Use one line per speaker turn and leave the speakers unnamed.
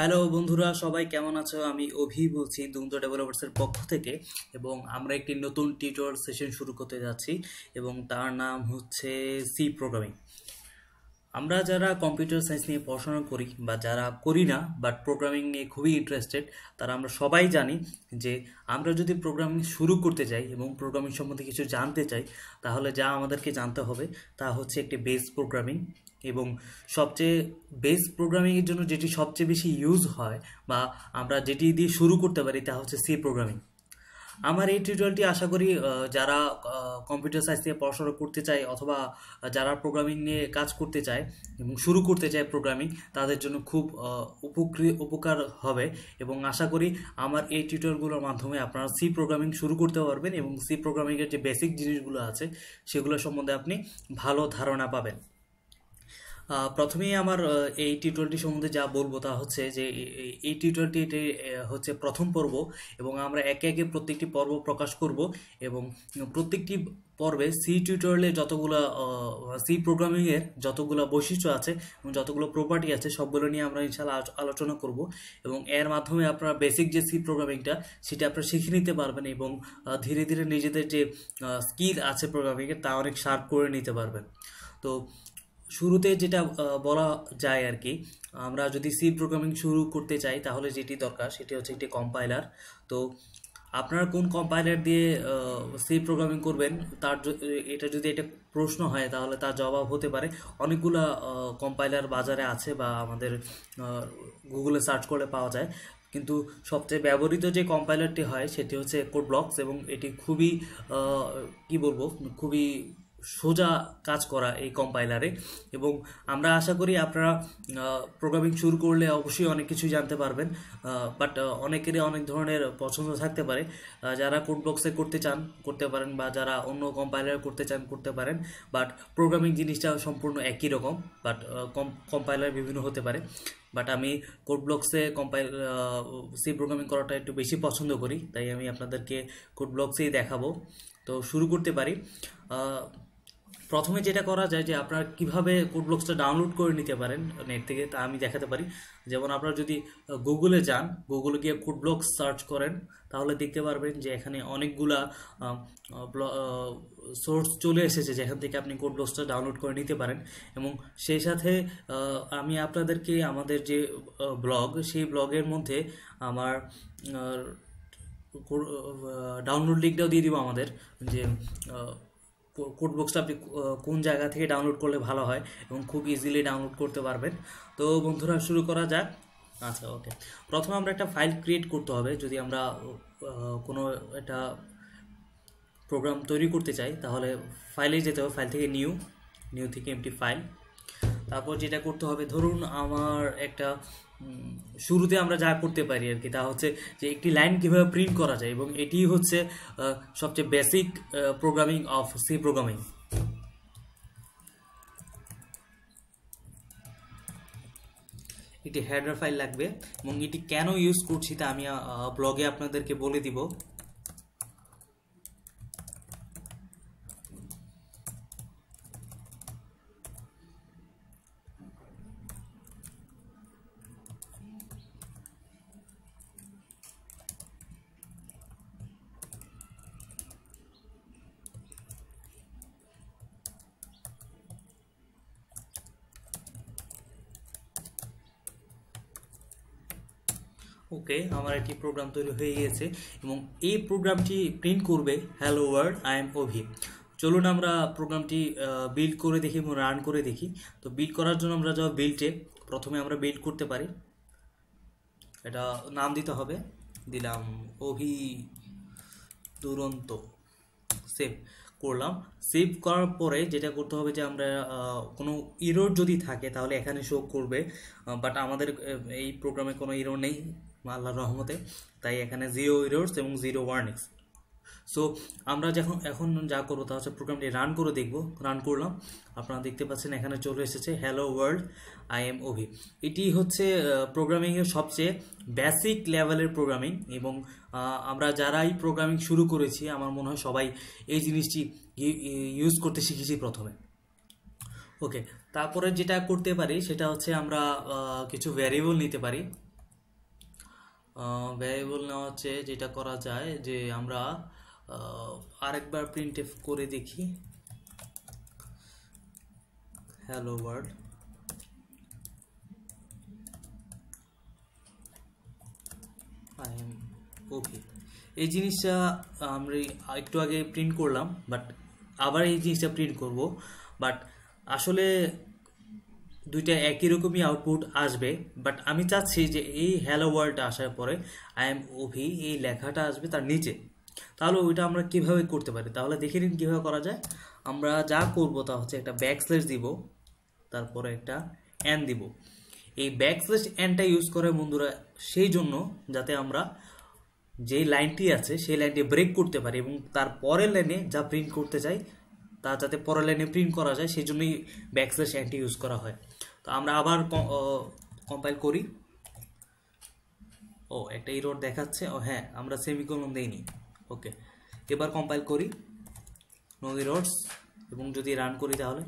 Hello বন্ধুরা, সবাই কেমন আছো? আমি অভি বলছি দুন্দ ডেভেলপার্সের পক্ষ থেকে, এবং আমরা একটি নতুন টিউটোরিয়াল সেশন শুরু করতে যাচ্ছি, এবং তার নাম হচ্ছে সি প্রোগ্রামিং আমরা যারা কম্পিউটার সায়েন্স নিয়ে পড়াশোনা করি বা যারা করি না বাট প্রোগ্রামিং নিয়ে খুবই ইন্টারেস্টেড তারা আমরা সবাই জানি যে আমরা যদি প্রোগ্রামিং শুরু করতে চাই এবং প্রোগ্রামিং সম্বন্ধে কিছু জানতে চাই, তাহলে যা আমাদেরকে জানতে হবে তা হচ্ছে একটি বেস প্রোগ্রামিং এবং সবচেয়ে বেস প্রোগ্রামিংয়ের জন্য যেটি সবচেয়ে বেশি ইউজ হয় বা আমরা যেটি দিয়ে শুরু করতে পারি তা হচ্ছে সি প্রোগ্রামিং আমার এই টিউটোরিয়ালটি আশা করি যারা কম্পিউটার সায়েন্স নিয়ে পড়াশোনা করতে চায় অথবা যারা প্রোগ্রামিং নিয়ে কাজ করতে চায় এবং শুরু করতে চায় প্রোগ্রামিং তাদের জন্য খুব আহ, উপকৃ উপকার হবে এবং আশা করি আমার এই টিউটোরিয়ালগুলোর মাধ্যমে আপনারা সি প্রোগ্রামিং শুরু করতে পারবেন এবং সি প্রোগ্রামিংয়ের যে বেসিক জিনিসগুলো আছে সেগুলো সম্বন্ধে আপনি ভালো ধারণা পাবেন। প্রথমেই আমার এই টিউটোরিয়ালটি সম্বন্ধে যা বলব তা হচ্ছে যে এই টিউটোরিয়ালটি এটি, হচ্ছে প্রথম পর্ব এবং আমরা একে একে প্রত্যেকটি পর্ব প্রকাশ করব এবং প্রত্যেকটি পর্বে সি টিউটোরিয়ালে যতগুলো সি প্রোগ্রামিংয়ের যতগুলো বৈশিষ্ট্য আছে এবং যতগুলো প্রপার্টি আছে সবগুলো নিয়ে আমরা ইনশাল্লাহ আলোচ- আলোচনা করব এবং এর মাধ্যমে আপনারা বেসিক যে সি প্রোগ্রামিংটা সেটা আপনারা শিখে নিতে পারবেন এবং ধীরে ধীরে নিজেদের যে স্কিল আছে প্রোগ্রামিংয়ের তা অনেক শার্প করে নিতে পারবেন। তো শুরুতে যেটা বলা যায় আর কি আমরা যদি সি প্রোগ্রামিং শুরু করতে চাই, তাহলে যেটি দরকার সেটি হচ্ছে একটি কম্পাইলার তো আপনারা কোন কম্পাইলার দিয়ে সি প্রোগ্রামিং করবেন, তার এটা যদি একটা প্রশ্ন হয়, তাহলে তার জবাব হতে পারে। অনেকগুলা কম্পাইলার বাজারে আছে বা আমাদের গুগলে সার্চ করলে পাওয়া যায়। কিন্তু সবচেয়ে ব্যবহৃত যে কম্পাইলারটি হয়, সেটি হচ্ছে কোড ব্লকস এবং এটি খুবই কি বলব, খুবই সোজা কাজ করা এই কম্পাইলারে এবং আমরা আশা করি আপনারা প্রোগ্রামিং শুরু করলে অবশ্যই অনেক কিছু জানতে পারবেন। বাট অনেকেরই অনেক ধরনের পছন্দ থাকতে পারে। যারা কোড বক্সে করতে চান, করতে পারেন বা যারা অন্য কম্পাইলার করতে চান, করতে পারেন। বাট প্রোগ্রামিং জিনিসটা সম্পূর্ণ একই রকম। বাট কম্পাইলার বিভিন্ন হতে পারে। বাট আমি কোড ব্লকসে কম্পাইল সি প্রোগ্রামিং করাটা একটু বেশি পছন্দ করি। তাই আমি আপনাদেরকে কোড ব্লকসেই দেখাবো। তো শুরু করতে পারি। প্রথমে যেটা করা যায় যে আপনারা কীভাবে কোড ব্লকসটা ডাউনলোড করে নিতে পারেন নেট থেকে, তা আমি দেখাতে পারি। যেমন আপনারা যদি গুগলে যান গুগলে গিয়ে কোড ব্লকস সার্চ করেন, তাহলে দেখতে পারবেন যে এখানে অনেকগুলা সোর্স চলে এসেছে যেখান থেকে আপনি কোড ব্লকসটা ডাউনলোড করে নিতে পারেন। এবং সেই সাথে আমি আপনাদেরকে আমাদের যে ব্লগ সেই ব্লগের মধ্যে আমার ডাউনলোড লিঙ্কটাও দিয়ে দিব আমাদের, যে কোড বক্সটা আপনি কোন জায়গা থেকে ডাউনলোড করলে ভালো হয় এবং খুব ইজিলি ডাউনলোড করতে পারবেন। তো বন্ধুরা, শুরু করা যাক। আচ্ছা ওকে প্রথমে আমরা একটা ফাইল ক্রিয়েট করতে হবে। যদি আমরা কোনো একটা প্রোগ্রাম তৈরি করতে চাই, তাহলে ফাইলে যেতে হবে ফাইল থেকে নিউ নিউ থেকে এমটি ফাইল তারপর যেটা করতে হবে, ধরুন আমার একটা শুরুতে আমরা যা করতে পারি আর কি, তা হচ্ছে যে একটি লাইন কীভাবে প্রিন্ট করা যায় এবং এটি হচ্ছে সবচেয়ে basic programming of C programming একটি হেডার ফাইল লাগবে এবং এটি কেন ইউজ করছি তা আমি ব্লগে আপনাদেরকে বলে দিব। ওকে, আমার একটি প্রোগ্রাম তৈরি হয়ে গিয়েছে এবং এই প্রোগ্রামটি প্রিন্ট করবে hello world I am Abhi. চলুন আমরা প্রোগ্রামটি বিল্ড করে দেখি এবং রান করে দেখি। তো বিল্ড করার জন্য আমরা যাব বিল্ডে প্রথমে আমরা বিল্ড করতে পারি। এটা নাম দিতে হবে। দিলাম অভি দুরন্ত। সেভ করলাম। সেভ করার পরে যেটা করতে হবে যে আমরা কোনো ইরোর যদি থাকে তাহলে এখানে শো করবে। বাট আমাদের এই প্রোগ্রামে কোনো ইরোর নেই। আল্লাহর রহমতে, তাই এখানে জিরো ইরোর্স এবং জিরো ওয়ার্নিংস সো আমরা যখন, এখন যা করব তা হচ্ছে প্রোগ্রামটি রান করে দেখব রান করলাম। আপনারা দেখতে পাচ্ছেন এখানে চলে এসেছে hello world I am Abhi এটি হচ্ছে প্রোগ্রামিংয়ের সবচেয়ে বেসিক লেভেলের প্রোগ্রামিং এবং আমরা যারাই প্রোগ্রামিং শুরু করেছি, আমার মনে হয় সবাই এই জিনিসটি ইউজ করতে শিখেছি প্রথমে। ওকে তারপরে যেটা করতে পারি, সেটা হচ্ছে আমরা কিছু ভ্যারিয়েবল নিতে পারি। ভ্যারিয়েবল নেওয়া হচ্ছে যেটা করা যায় যে আমরা আরেকবার প্রিন্ট করে দেখি। হ্যালো ওয়ার্ল্ড ওকে এই জিনিসটা আমরা একটু আগে প্রিন্ট করলাম বাট আবার এই জিনিসটা প্রিন্ট করব। বাট আসলে দুইটা একই রকমই আউটপুট আসবে বাট আমি চাচ্ছি যে এই হ্যালো ওয়ার্ল্ডটা আসার পরে আই এম ওভি এই লেখাটা আসবে তার নিচে। তাহলে ওইটা আমরা কীভাবে করতে পারি? তাহলে দেখে নিন কীভাবে করা যায়। আমরা যা করব তা হচ্ছে একটা ব্যাক স্ল্যাশ দিব, তারপরে একটা অ্যান দিব। এই ব্যাক স্ল্যাশ অ্যানটা ইউজ করে বন্ধুরা, সেই জন্য যাতে আমরা যে লাইনটি আছে, সেই লাইনটি ব্রেক করতে পারি এবং তার পরের লাইনে যা প্রিন্ট করতে চাই তা যাতে পরের লাইনে প্রিন্ট করা যায় সেই জন্যই ব্যাকস্ল্যাশ অ্যান্টি ইউজ করা হয়। তো আমরা আবার কম্পাইল করি। ও, একটা ইরোড দেখাচ্ছে। ও হ্যাঁ আমরা সেমিকোলন দেইনি। ওকে এবার কম্পাইল করি। নো ইরোডস এবং যদি রান করি তাহলে?